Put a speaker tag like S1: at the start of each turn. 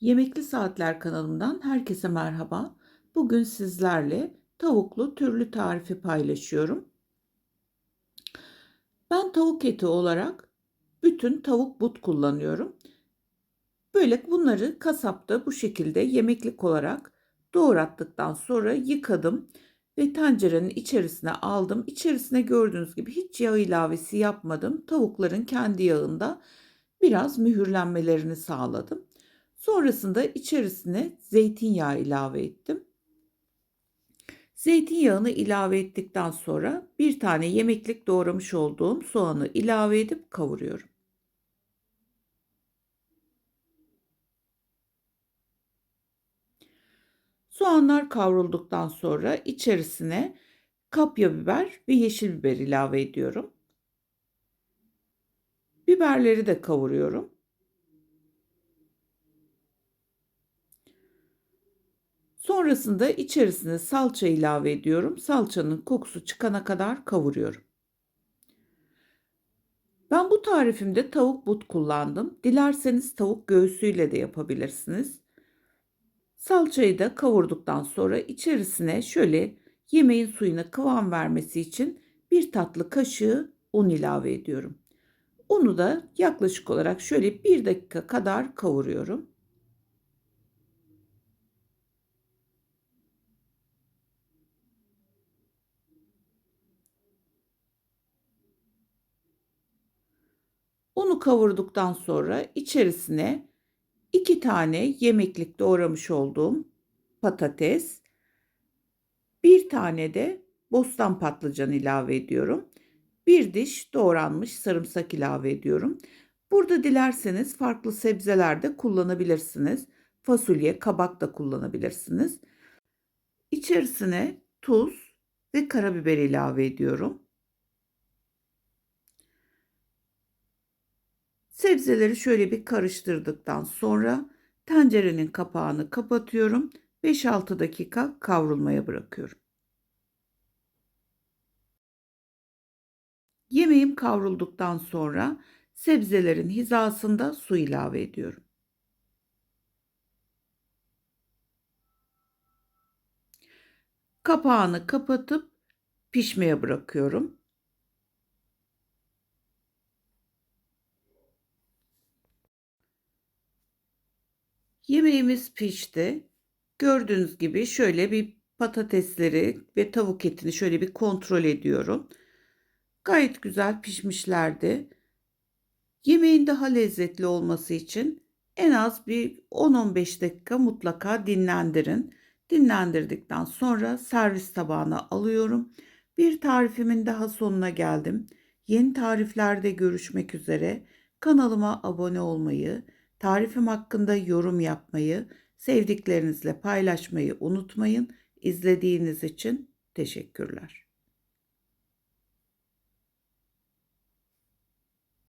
S1: Yemekli Saatler kanalımdan herkese merhaba. Bugün sizlerle tavuklu türlü tarifi paylaşıyorum. Ben tavuk eti olarak bütün tavuk but kullanıyorum. Böyle bunları kasapta bu şekilde yemeklik olarak doğrattıktan sonra yıkadım ve tencerenin içerisine aldım. İçerisine gördüğünüz gibi hiç yağ ilavesi yapmadım. Tavukların kendi yağında biraz mühürlenmelerini sağladım. Sonrasında içerisine zeytinyağı ilave ettim. Zeytinyağını ilave ettikten sonra bir tane yemeklik doğramış olduğum soğanı ilave edip kavuruyorum. Soğanlar kavrulduktan sonra içerisine kapya biber ve yeşil biber ilave ediyorum. Biberleri de kavuruyorum. Sonrasında içerisine salça ilave ediyorum. Salçanın kokusu çıkana kadar kavuruyorum. Ben bu tarifimde tavuk but kullandım. Dilerseniz tavuk göğsüyle de yapabilirsiniz. Salçayı da kavurduktan sonra içerisine şöyle yemeğin suyuna kıvam vermesi için bir tatlı kaşığı un ilave ediyorum. Unu da yaklaşık olarak şöyle bir dakika kadar kavuruyorum. Unu kavurduktan sonra içerisine 2 tane yemeklik doğramış olduğum patates, bir tane de bostan patlıcan ilave ediyorum. Bir diş doğranmış sarımsak ilave ediyorum. Burada dilerseniz farklı sebzeler de kullanabilirsiniz. Fasulye, kabak da kullanabilirsiniz. İçerisine tuz ve karabiber ilave ediyorum. Sebzeleri şöyle bir karıştırdıktan sonra tencerenin kapağını kapatıyorum. 5-6 dakika kavrulmaya bırakıyorum. Yemeğim kavrulduktan sonra sebzelerin hizasında su ilave ediyorum. Kapağını kapatıp pişmeye bırakıyorum. Yemeğimiz pişti. Gördüğünüz gibi şöyle bir patatesleri ve tavuk etini şöyle bir kontrol ediyorum. Gayet güzel pişmişlerdi. Yemeğin daha lezzetli olması için en az bir 10-15 dakika mutlaka dinlendirin. Dinlendirdikten sonra servis tabağına alıyorum. Bir tarifimin daha sonuna geldim. Yeni tariflerde görüşmek üzere. Kanalıma abone olmayı, Tarifim hakkında yorum yapmayı, sevdiklerinizle paylaşmayı unutmayın. İzlediğiniz için teşekkürler.